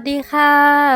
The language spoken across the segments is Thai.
วัสดีค่ะ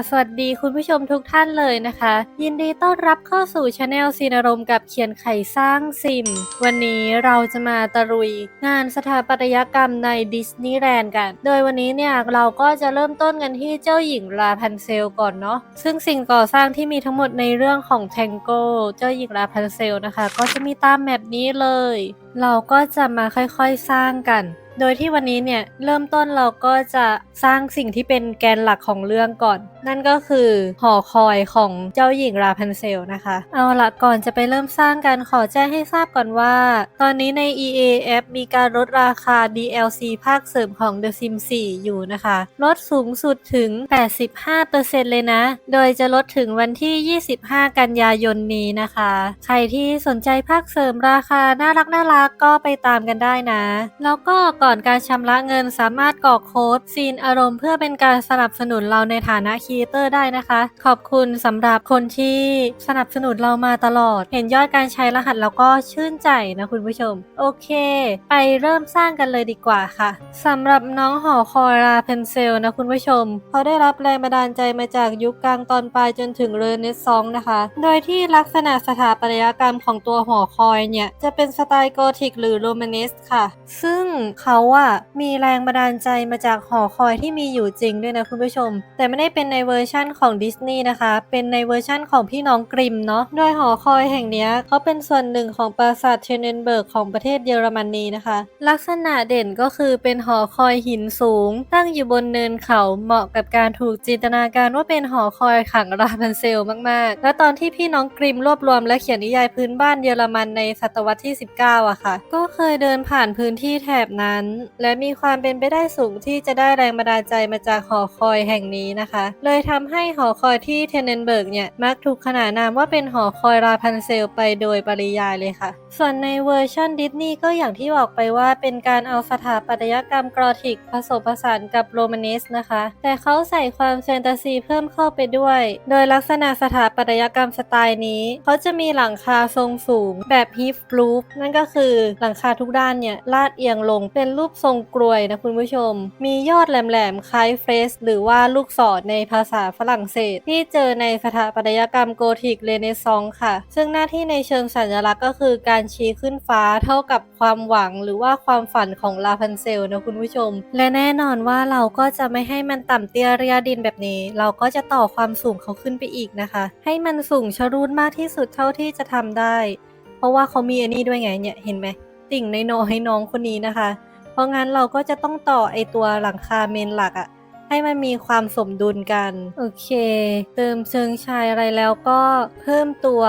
สวัสดีคุณผู้ชมทุกท่านเลยนะคะ ยินดีต้อนรับเข้าสู่ช anel ซีนารมณ์กับเขียนไขสร้างซิม วันนี้เราจะมาตะลุยงานสถาปัตยกรรมในดิสนีย์แลนด์กัน โดยวันนี้เนี่ยเราก็จะเริ่มต้นกันที่เจ้าหญิงลาพันเซลก่อนเนาะ ซึ่งสิ่งก่อสร้างที่มีทั้งหมดในเรื่องของแทงโกเจ้าหญิงลาพันเซลนะคะ ก็จะมีตามแมปนี้เลย เราก็จะมาค่อยๆสร้างกัน โดยที่วันนี้เนี่ยเริ่มต้นเราก็จะสร้างสิ่งที่เป็นแกนหลักของเรื่องก่อน นั่นก็คือหอคอยของเจ้าหญิงราพันเซลนะคะ เอาละก่อนจะไปเริ่มสร้างกันขอแจ้งให้ทราบก่อนว่า ตอนนี้ใน EA App มีการลดราคา DLC ภาคเสริมของ The Sims 4 อยู่นะคะ ลดสูงสุดถึง 85%เลยนะ โดยจะลดถึงวันที่ 25 กันยายนนี้นะคะ ใครที่สนใจภาคเสริมราคาน่ารักน่ารักก็ไปตามกันได้นะ แล้วก็ก่อนการชำระเงินสามารถกรอกโค้ดซีนอารมณ์เพื่อเป็นการสนับสนุนเราในฐานะครีเอเตอร์ได้นะคะ ขอบคุณสำหรับคนที่สนับสนุนเรามาตลอด เห็นยอดการใช้รหัสแล้วก็ชื่นใจนะคุณผู้ชม โอเค ไปเริ่มสร้างกันเลยดีกว่าค่ะสำหรับน้องหอคอยราเพนเซลนะคุณผู้ชมเขาได้รับแรงบันดาลใจมาจากยุคกลางตอนปลายจนถึงเรเนซองส์นะคะ โดยที่ลักษณะสถาปัตยกรรมของตัวหอคอยเนี่ยจะเป็นสไตล์โกธิกหรือโรแมาเนสค่ะ ซึ่งเขาอะมีแรงบันดาลใจมาจากหอคอยที่มีอยู่จริงด้วยนะคุณผู้ชม แต่ไม่ได้เป็นในเวอร์ชั่นของดิสนีย์นะคะ เป็นในเวอร์ชั่นของพี่น้องกริมเนาะโดยหอคอยแห่งนี้เขาเป็นส่วนหนึ่งของปราสาทเทเนนเบิร์กของประเทศเยอรมนีนะคะ ลักษณะเด่นก็คือเป็นหอคอยหินสูง ตั้งอยู่บนเนินเขาเหมาะกับการถูกจินตนาการว่าเป็นหอคอยขังราพันเซลมากๆ และตอนที่พี่น้องกริมรวบรวมและเขียนนิยายพื้นบ้านเยอรมันในศตวรรษที่ 19อะค่ะก็เคยเดินผ่านพื้นที่แถบนั้น และมีความเป็นไปได้สูงที่จะได้แรงบันดาลใจมาจากหอคอยแห่งนี้นะคะ เลยทำให้หอคอยที่เทนเนนเบิร์กเนี่ยมักถูกขนานนามว่าเป็นหอคอยราพันเซลไปโดยปริยายเลยค่ะ ส่วนในเวอร์ชันดิสนีย์ก็อย่างที่บอกไปว่าเป็นการเอาสถาปัตยกรรมกรอธิกผสมผสานกับโรมาเนสนะคะ แต่เขาใส่ความแฟนตาซีเพิ่มเข้าไปด้วย โดยลักษณะสถาปัตยกรรมสไตล์นี้ เขาจะมีหลังคาทรงสูงแบบฮิฟรูฟนั่นก็คือหลังคาทุกด้านเนี่ยลาดเอียงลงเป็นรูปทรงกลวยนะคุณผู้ชม มียอดแหลมๆคล้ายเฟรสหรือว่าลูกศรในภาษาฝรั่งเศส ที่เจอในสถาปัตยกรรมโกธิกเรเนซองส์ค่ะ ซึ่งหน้าที่ในเชิงสัญลักษณ์ก็คือการชี้ขึ้นฟ้าเท่ากับความหวังหรือว่าความฝันของลาพันเซลนะคุณผู้ชม และแน่นอนว่าเราก็จะไม่ให้มันต่ำเตี้ยเรียดินแบบนี้ เราก็จะต่อความสูงเขาขึ้นไปอีกนะคะ ให้มันสูงชรูดมากที่สุดเท่าที่จะทำได้ เพราะว่าเขามีอันนี้ด้วยไงเนี่ยเห็นไหมติ่งในโนให้น้องคนนี้นะคะ เพราะงั้นเราก็จะต้องต่อไอตัวหลังคาเมนหลักอะ ให้มันมีความสมดุลกัน โอเค เติมเชิงชายอะไรแล้วก็เพิ่มตัว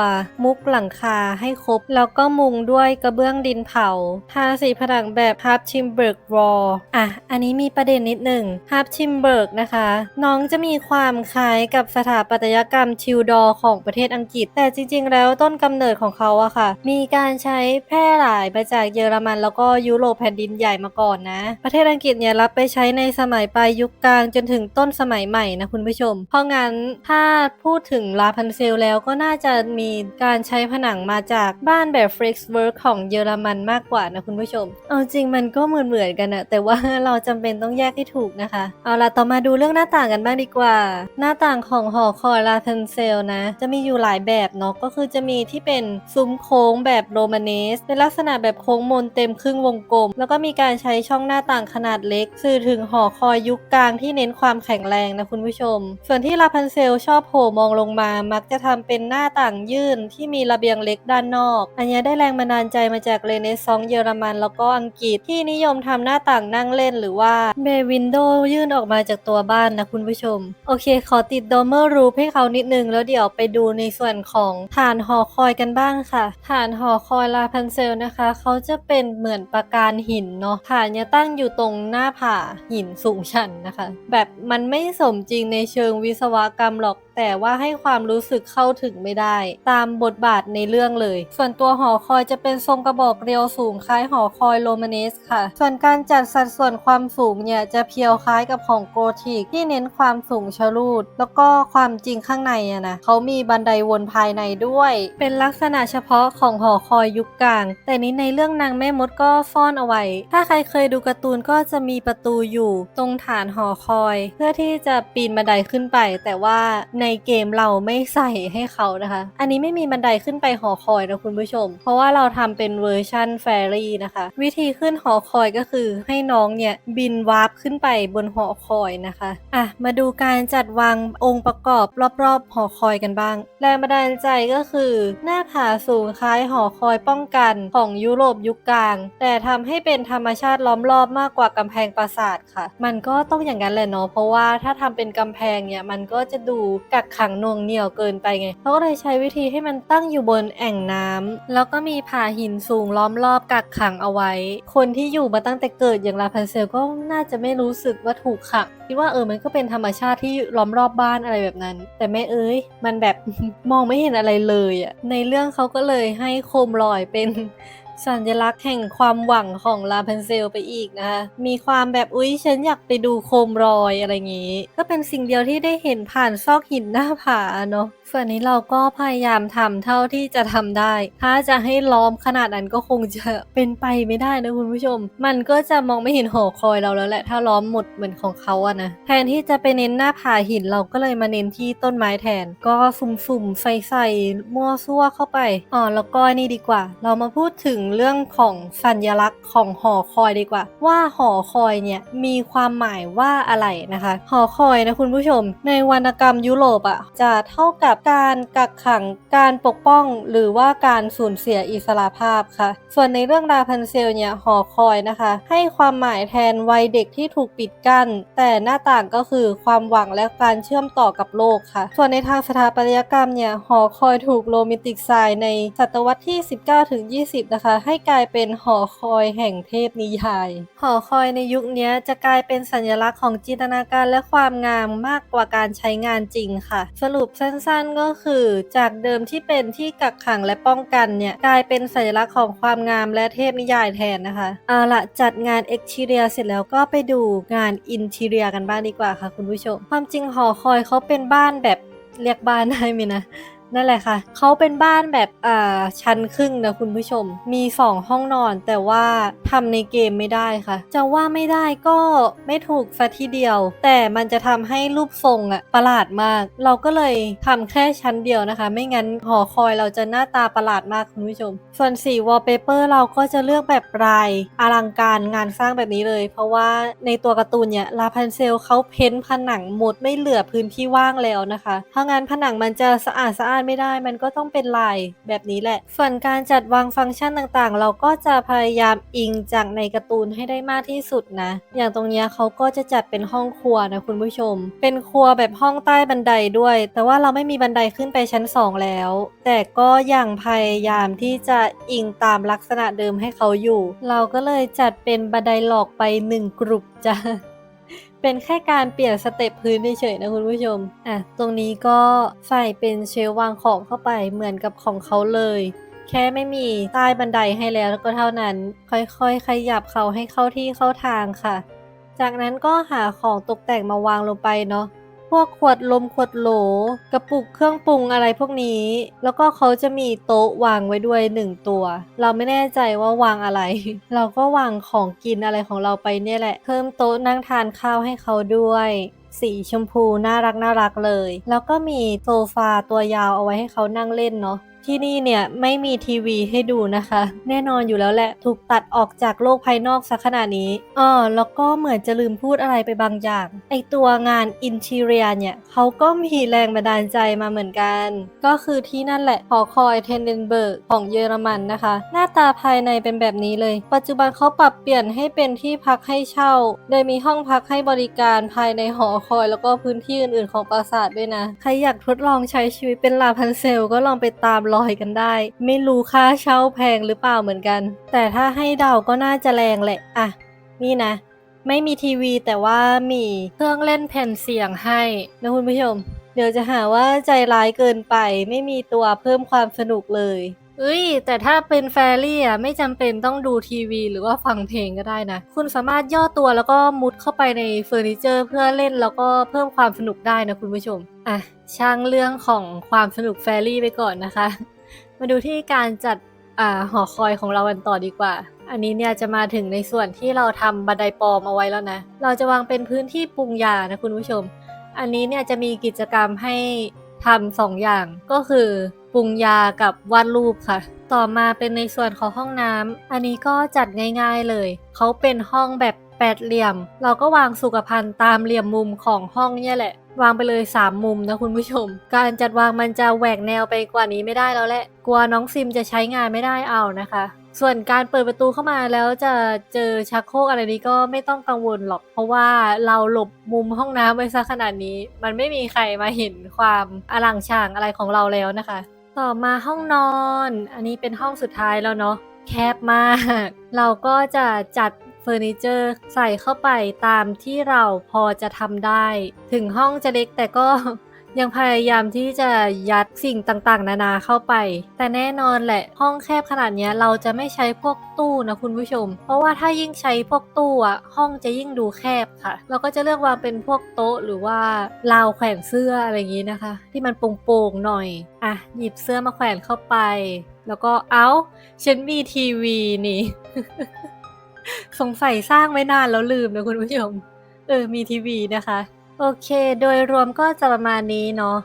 มุกหลังคาให้ครบ แล้วก็มุงด้วยกระเบื้องดินเผาทาสีผนังแบบฮับชิมเบิร์กวอลอะ อันนี้มีประเด็นนิดหนึ่งฮับชิมเบิร์กนะคะ น้องจะมีความคล้ายกับสถาปัตยกรรมทิวดอร์ของประเทศอังกฤษ แต่จริง ๆ แล้วต้นกำเนิดของเขาอะค่ะ มีการใช้แพร่หลายมาจากเยอรมัน แล้วก็ยุโรปแผ่นดินใหญ่มาก่อนนะ ประเทศอังกฤษเนี่ยรับไปใช้ในสมัยปลายยุคกลางจนถึงต้นสมัยใหม่นะคุณผู้ชม เพราะงั้นถ้าพูดถึงลาพันเซลแล้วก็น่าจะมีการใช้ผนังมาจากบ้านแบบฟริกซ์เวิร์กของเยอรมันมากกว่านะคุณผู้ชม เอาจริงมันก็เหมือนเหมือนกันอะแต่ว่าเราจำเป็นต้องแยกให้ถูกนะคะ เอาล่ะต่อมาดูเรื่องหน้าต่างกันบ้างดีกว่า หน้าต่างของหอคอยลาพันเซลนะ จะมีอยู่หลายแบบเนาะก็คือจะมีที่เป็นซุ้มโค้งแบบโรมาเนสเป็นลักษณะแบบโค้งมนเต็มครึ่งวงกลม แล้วก็มีการใช้ช่องหน้าต่างขนาดเล็ก สื่อถึงหอคอยยุคกลางที่เนนความแข็งแรงนะคุณผู้ชม ส่วนที่ลาพันเซลชอบโผล่มองลงมา มักจะทำเป็นหน้าต่างยื่นที่มีระเบียงเล็กด้านนอก อันนี้ได้แรงบันดาลใจมาจากเรเนซองส์เยอรมันแล้วก็อังกฤษที่นิยมทำหน้าต่างนั่งเล่นหรือว่าเบวินโดยื่นออกมาจากตัวบ้านนะคุณผู้ชม โอเค ขอติดดอมเมอร์รูปให้เขานิดนึง แล้วเดี๋ยวไปดูในส่วนของฐานหอคอยกันบ้างค่ะฐานหอคอยลาพันเซลนะคะ เขาจะเป็นเหมือนปราการหินเนาะฐานจะตั้งอยู่ตรงหน้าผาหินสูงชันนะคะแบบมันไม่สมจริงในเชิงวิศวกรรมหรอก แต่ว่าให้ความรู้สึกเข้าถึงไม่ได้ ตามบทบาทในเรื่องเลย ส่วนตัวหอคอยจะเป็นทรงกระบอกเรียวสูงคล้ายหอคอยโรมาเนสค่ะ ส่วนการจัดสัดส่วนความสูงเนี่ยจะเพียวคล้ายกับของโกธิกที่เน้นความสูงชะลูด แล้วก็ความจริงข้างในอะนะเขามีบันไดวนภายในด้วย เป็นลักษณะเฉพาะของหอคอยยุคกลาง แต่นี้ในเรื่องนางแม่มดก็ซ่อนเอาไว้ ถ้าใครเคยดูการ์ตูนก็จะมีประตูอยู่ ตรงฐานหอคอยเพื่อที่จะปีนบันไดขึ้นไป แต่ว่าในเกมเราไม่ใส่ให้เขานะคะ อันนี้ไม่มีบันไดขึ้นไปหอคอยนะคุณผู้ชม เพราะว่าเราทำเป็นเวอร์ชั่นแฟรี่นะคะ วิธีขึ้นหอคอยก็คือให้น้องเนี่ยบินวาร์ปขึ้นไปบนหอคอยนะคะอะมาดูการจัดวางองค์ประกอบรอบๆหอคอยกันบ้าง แรงบันดาลใจก็คือ หน้าผาสูงคล้ายหอคอยป้องกันของยุโรปยุคกลาง แต่ทำให้เป็นธรรมชาติล้อมรอบมากกว่ากำแพงปราสาทค่ะ มันก็ต้องอย่างนั้นแหละเนาะเพราะว่าถ้าทำเป็นกำแพงเนี่ยมันก็จะดูกักขังน่วงเหนี่ยวเกินไปไงเขาก็เลยใช้วิธีให้มันตั้งอยู่บนแอ่งน้ำแล้วก็มีผาหินสูงล้อมรอบกักขังเอาไว้ คนที่อยู่มาตั้งแต่เกิดอย่างลาพันเซลก็น่าจะไม่รู้สึกว่าถูกขังคิดว่าเออมันก็เป็นธรรมชาติที่ล้อมรอบบ้านอะไรแบบนั้น แต่แม่เอ้ยมันแบบมองไม่เห็นอะไรเลยอะในเรื่องเขาก็เลยให้โคมลอยเป็นสัญลักษณ์แห่งความหวังของลาพันเซลไปอีกนะคะมีความแบบอุ๊ยฉันอยากไปดูโคมรอยอะไรอย่างงี้ ก็เป็นสิ่งเดียวที่ได้เห็นผ่านซอกหินหน้าผาเนาะส่วนนี้เราก็พยายามทำเท่าที่จะทำได้ ถ้าจะให้ล้อมขนาดนั้นก็คงจะเป็นไปไม่ได้นะคุณผู้ชม มันก็จะมองไม่เห็นหอคอยเราแล้วแหละ ถ้าล้อมหมดเหมือนของเขาอะนะแทนที่จะไปเน้นหน้าผาหินเราก็เลยมาเน้นที่ต้นไม้แทน ก็สุ่มๆใส่ใส่ๆมั่วซั่วเข้าไปอ๋อแล้วก็นี่ดีกว่า เรามาพูดถึงเรื่องของสัญลักษณ์ของหอคอยดีกว่า ว่าหอคอยเนี่ยมีความหมายว่าอะไรนะคะหอคอยนะคุณผู้ชม ในวรรณกรรมยุโรปอะจะเท่ากับการกักขังการปกป้อง หรือว่าการสูญเสียอิสระภาพค่ะ ส่วนในเรื่องราพันเซลเนี่ยหอคอยนะคะ ให้ความหมายแทนวัยเด็กที่ถูกปิดกั้น แต่หน้าต่างก็คือความหวังและการเชื่อมต่อกับโลกค่ะ ส่วนในทางสถาปัตยกรรมเนี่ยหอคอยถูกโรแมนติกไซน์ในศตวรรษที่ 19ถึง20 นะคะให้กลายเป็นหอคอยแห่งเทพนิยาย หอคอยในยุคนี้จะกลายเป็นสัญลักษณ์ของจินตนาการและความงามมากกว่าการใช้งานจริงค่ะ สรุปสั้นๆก็คือ จากเดิมที่เป็นที่กักขังและป้องกันเนี่ยกลายเป็นสัญลักษณ์ของความงามและเทพนิยายแทนนะคะเอาละจัดงานเอ็กทีเรียเสร็จแล้วก็ไปดูงานอินทีเรียกันบ้างดีกว่าค่ะคุณผู้ชม ความจริงหอคอยเขาเป็นบ้านแบบเรียกบ้านได้ไหมนะ นั่นแหละค่ะ เขาเป็นบ้านแบบอ่าชั้นครึ่งนะคุณผู้ชม มี2ห้องนอนแต่ว่าทำในเกมไม่ได้ค่ะ จะว่าไม่ได้ก็ไม่ถูกสัทีเดียว แต่มันจะทำให้รูปทรงอะประหลาดมาก เราก็เลยทำแค่ชั้นเดียวนะคะ ไม่งั้นหอคอยเราจะหน้าตาประหลาดมากคุณผู้ชม ส่วนสีวอลเปเปอร์เราก็จะเลือกแบบลายอลังการงานสร้างแบบนี้เลย เพราะว่าในตัวการ์ตูนเนี่ยลาพันเซลเขาเพ้นผนังหมดไม่เหลือพื้นที่ว่างแล้วนะคะถ้างั้นผนังมันจะสะอาดสะอาดไม่ได้ มันก็ต้องเป็นลายแบบนี้แหละ ส่วนการจัดวางฟังก์ชันต่างๆ เราก็จะพยายามอิงจากในการ์ตูนให้ได้มากที่สุดนะ อย่างตรงเนี้ยเขาก็จะจัดเป็นห้องครัวนะคุณผู้ชม เป็นครัวแบบห้องใต้บันไดด้วย แต่ว่าเราไม่มีบันไดขึ้นไปชั้น 2 แล้ว แต่ก็ยังพยายามที่จะอิงตามลักษณะเดิมให้เขาอยู่ เราก็เลยจัดเป็นบันไดหลอกไปหนึ่งกลุ่มจ้ะ เป็นแค่การเปลี่ยนสเต็ปพื้นเฉยๆนะคุณผู้ชม อะ ตรงนี้ก็ใส่เป็นเชลวางของเข้าไปเหมือนกับของเขาเลย แค่ไม่มีใต้บันไดให้แล้วก็เท่านั้น ค่อยๆ ขยับเขาให้เข้าที่เข้าทางค่ะ จากนั้นก็หาของตกแต่งมาวางลงไปเนาะ วกขวดลมขวดโหล กระปุกเครื่องปรุงอะไรพวกนี้ แล้วก็เขาจะมีโต๊ะวางไว้ด้วยหนึ่งตัว เราไม่แน่ใจว่าวางอะไร เราก็วางของกินอะไรของเราไปเนี่ยแหละ เพิ่มโต๊ะนั่งทานข้าวให้เขาด้วยสีชมพูน่ารักน่ารักเลย แล้วก็มีโซฟาตัวยาวเอาไว้ให้เขานั่งเล่นเนาะ ที่นี่เนี่ยไม่มีทีวีให้ดูนะคะ แน่นอนอยู่แล้วแหละถูกตัดออกจากโลกภายนอกซะขนาดนี้อ๋อแล้วก็เหมือนจะลืมพูดอะไรไปบางอย่าง ไอตัวงานอินทีเรียเนี่ยเขาก็มีแรงบันดาลใจมาเหมือนกัน ก็คือที่นั่นแหละหอคอยเทนเดนเบิร์กของเยอรมันนะคะ หน้าตาภายในเป็นแบบนี้เลย ปัจจุบันเขาปรับเปลี่ยนให้เป็นที่พักให้เช่า โดยมีห้องพักให้บริการภายในหอคอยแล้วก็พื้นที่อื่นๆ ของปราสาทด้วยนะ ใครอยากทดลองใช้ชีวิตเป็นลาพันเซลก็ลองไปตามลอยกันได้ ไม่รู้ค่าเช่าแพงหรือเปล่าเหมือนกัน แต่ถ้าให้เดาก็น่าจะแรงแหละอะ นี่นะ ไม่มีทีวีแต่ว่ามีเครื่องเล่นแผ่นเสียงให้นะคุณผู้ชม เดี๋ยวจะหาว่าใจร้ายเกินไป ไม่มีตัวเพิ่มความสนุกเลย เอ้ย แต่ถ้าเป็นแฟรี่อะไม่จำเป็นต้องดูทีวี หรือว่าฟังเพลงก็ได้นะ คุณสามารถย่อตัวแล้วก็มุดเข้าไปในเฟอร์นิเจอร์ เพื่อเล่นแล้วก็เพิ่มความสนุกได้นะคุณผู้ชม อะ ช่างเรื่องของความสนุกแฟรี่ไปก่อนนะคะ มาดูที่การจัดอ่าหอคอยของเรากันต่อดีกว่า อันนี้เนี่ยจะมาถึงในส่วนที่เราทำบันไดปลอมเอาไว้แล้วนะ เราจะวางเป็นพื้นที่ปรุงยานะคุณผู้ชม อันนี้เนี่ยจะมีกิจกรรมให้ทำสองอย่างก็คือ ปรุงยากับวาดรูปค่ะ ต่อมาเป็นในส่วนของห้องน้ำอันนี้ก็จัดง่าย ๆเลย เขาเป็นห้องแบบแปดเหลี่ยม เราก็วางสุขภัณฑ์ตามเหลี่ยมมุมของห้องเนี่ยแหละ วางไปเลย 3 มุมนะคุณผู้ชม การจัดวางมันจะแหวกแนวไปกว่านี้ไม่ได้แล้วแหละ กลัวน้องซิมจะใช้งานไม่ได้เอานะคะส่วนการเปิดประตูเข้ามาแล้วจะเจอชักโครกอะไรนี้ก็ไม่ต้องกังวลหรอก เพราะว่าเราหลบมุมห้องน้ำไว้ซะขนาดนี้ มันไม่มีใครมาเห็นความอลังฉางอะไรของเราแล้วนะคะ ต่อมาห้องนอน อันนี้เป็นห้องสุดท้ายแล้วเนาะแคบมาก เราก็จะจัดเฟอร์นิเจอร์ใส่เข้าไปตามที่เราพอจะทำได้ ถึงห้องจะเล็กแต่ก็ ยังพยายามที่จะยัดสิ่งต่างๆ นานาเข้าไป แต่แน่นอนแหละ ห้องแคบขนาดนี้เราจะไม่ใช้พวกตู้นะคุณผู้ชม เพราะว่าถ้ายิ่งใช้พวกตู้อะห้องจะยิ่งดูแคบค่ะ เราก็จะเลือกวางเป็นพวกโต๊ะหรือว่าราวแขวนเสื้ออะไรอย่างนี้นะคะ ที่มันโปร่งๆหน่อยอะหยิบเสื้อมาแขวนเข้าไป แล้วก็เอ้าฉันมีทีวีนี่ สงสัยสร้างไว้นานแล้วลืมนะคุณผู้ชมเออมีทีวีนะคะ โอเค โดยรวมก็จะประมาณนี้เนาะ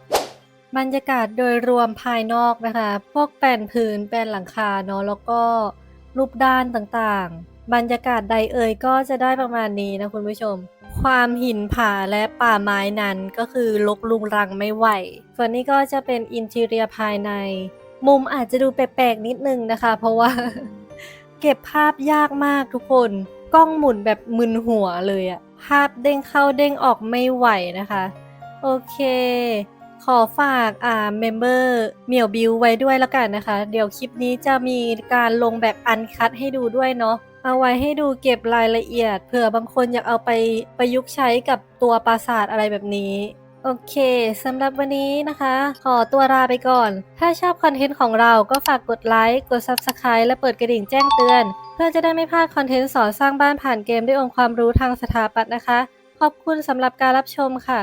บรรยากาศโดยรวมภายนอกนะคะ พวกแผ่นพื้นแผ่นหลังคาเนาะแล้วก็รูปด้านต่างๆ บรรยากาศใดเอ่ยก็จะได้ประมาณนี้นะคุณผู้ชม ความหินผาและป่าไม้นั้นก็คือลกลุงรังไม่ไหว ส่วนนี้ก็จะเป็นอินทีเรียภายใน มุมอาจจะดูแปลกๆนิดนึงนะคะ เพราะว่า เก็บภาพยากมากทุกคน กล้องหมุนแบบมึนหัวเลยอะ ภาพเด้งเข้าเด้งออกไม่ไหวนะคะ โอเค ขอฝากอ่าเมมเบอร์เหมียวบิวไว้ด้วยแล้วกันนะคะ เดี๋ยวคลิปนี้จะมีการลงแบบอันคัดให้ดูด้วยเนาะเอาไว้ให้ดูเก็บรายละเอียดเผื่อบางคนอยากเอาไปประยุกต์ใช้กับตัวปราสาทอะไรแบบนี้ โอเคสำหรับวันนี้นะคะ ขอตัวลาไปก่อน ถ้าชอบคอนเทนต์ของเราก็ฝากกดไลค์ กด Subscribe และเปิดกระดิ่งแจ้งเตือน เพื่อจะได้ไม่พลาดคอนเทนต์สอนสร้างบ้านผ่านเกมด้วยองค์ความรู้ทางสถาปัตย์นะคะ ขอบคุณสำหรับการรับชมค่ะ